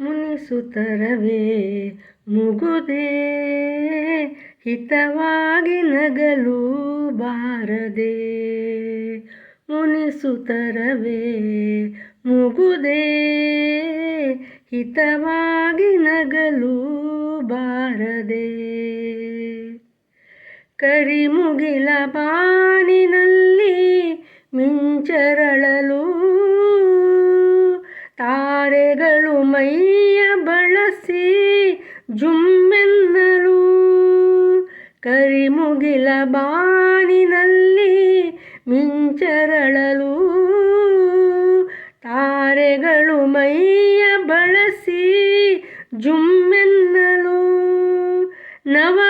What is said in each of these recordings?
ಮುನಿಸುತ್ತರವೇ? ಮುಗುದೇ ಹಿತವಾಗಿ ನಗಲು ಬಾರದೆ ಮುನಿಸುತ್ತರವೇ? ಮುಗುದೇ ಹಿತವಾಗಿ ನಗಲು ಬಾರದೆ ಕರಿಮುಗಿಲ ಬಾನಿನಲ್ಲಿ ಮಿಂಚರಳಲು ಕರಿಮುಗಿಲ ಬಾನಿನಲ್ಲಿ ಮಿಂಚರಳಲು. ತಾರೆಗಳು ಮೈಯ ಬಳಸಿ ಜುಮ್ಮೆನ್ನಲು. ನವಭಾವ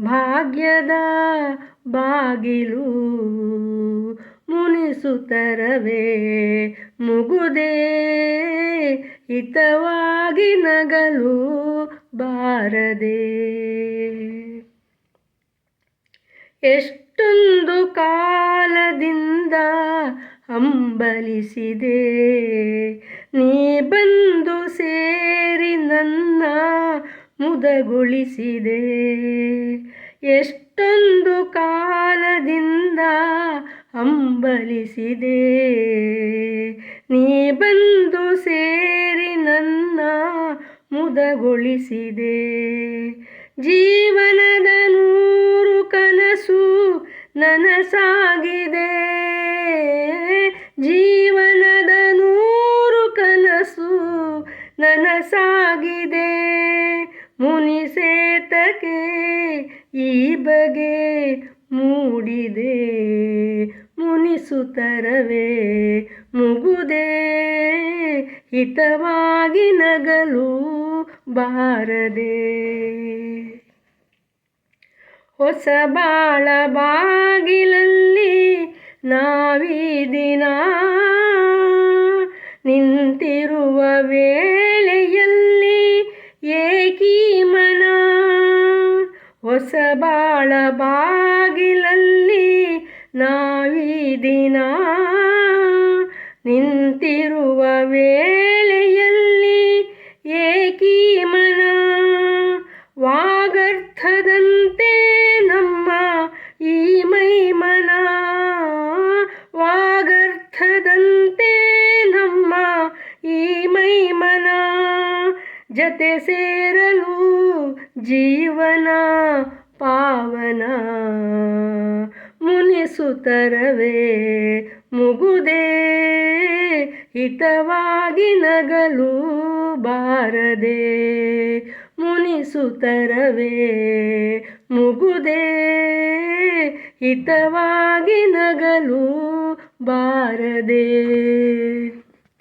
ಭಾಗ್ಯದ ಬಾಗಿಲು ಮುನಿಸುತ್ತರವೇ ಮುಗುದೇ ಹಿತವಾಗಿ ನಗಲು ಬಾರದೆ. ಎಷ್ಟೊಂದು ಕಾಲದಿಂದ ಅಂಬಲಿಸಿದೆ ನೀ ಬಂದು ನನ್ನ ಮುದಗೊಳಿಸಿದೆ. ಎಷ್ಟೊಂದು ಕಾಲದಿಂದ ಅಂಬಲಿಸಿದೆ ನೀ ಬಂದು ಸೇರಿ ನನ್ನ ಮುದಗೊಳಿಸಿದೆ. ಜೀವನದ ಮುನಿಸೇತಕ್ಕೆ ಈ ಬಗೆ ಮೂಡಿದೆ. ಮುನಿಸುತ್ತರವೇ ಮುಗುದೆ ಹಿತವಾಗಿ ನಗಲು ಬಾರದೆ. ಹೊಸ ಬಾಳ ಬಾಗಿಲಲ್ಲಿ ನಾವೀ ದಿನ ನಿಂತಿರುವ ವೇಳೆಯಲ್ಲಿ ಬಾಳ ಬಾಗಿಲಲ್ಲಿ ನಾವೀ ದಿನ ನಿಂತಿರುವ ವೇಳೆಯಲ್ಲಿ ಏಕೀ ಮನ. ವಾಗರ್ಥದಂತೆ ನಮ್ಮ ಈ ಮೈಮನ ವಾಗರ್ಥದಂತೆ ನಮ್ಮ ಈ ಮೈಮನ ಜತೆ ಸೇರಲು ಜೀವನ ಪಾವನ. ಮುನಿಸುತ್ತರವೇ ಮುಗುದೇ ಹಿತವಾಗಿ ನಗಲು ಬಾರದೆ. ಮುನಿಸುತ್ತರವೇ ಮುಗುದೇ ಹಿತವಾಗಿ ನಗಲು ಬಾರದೆ.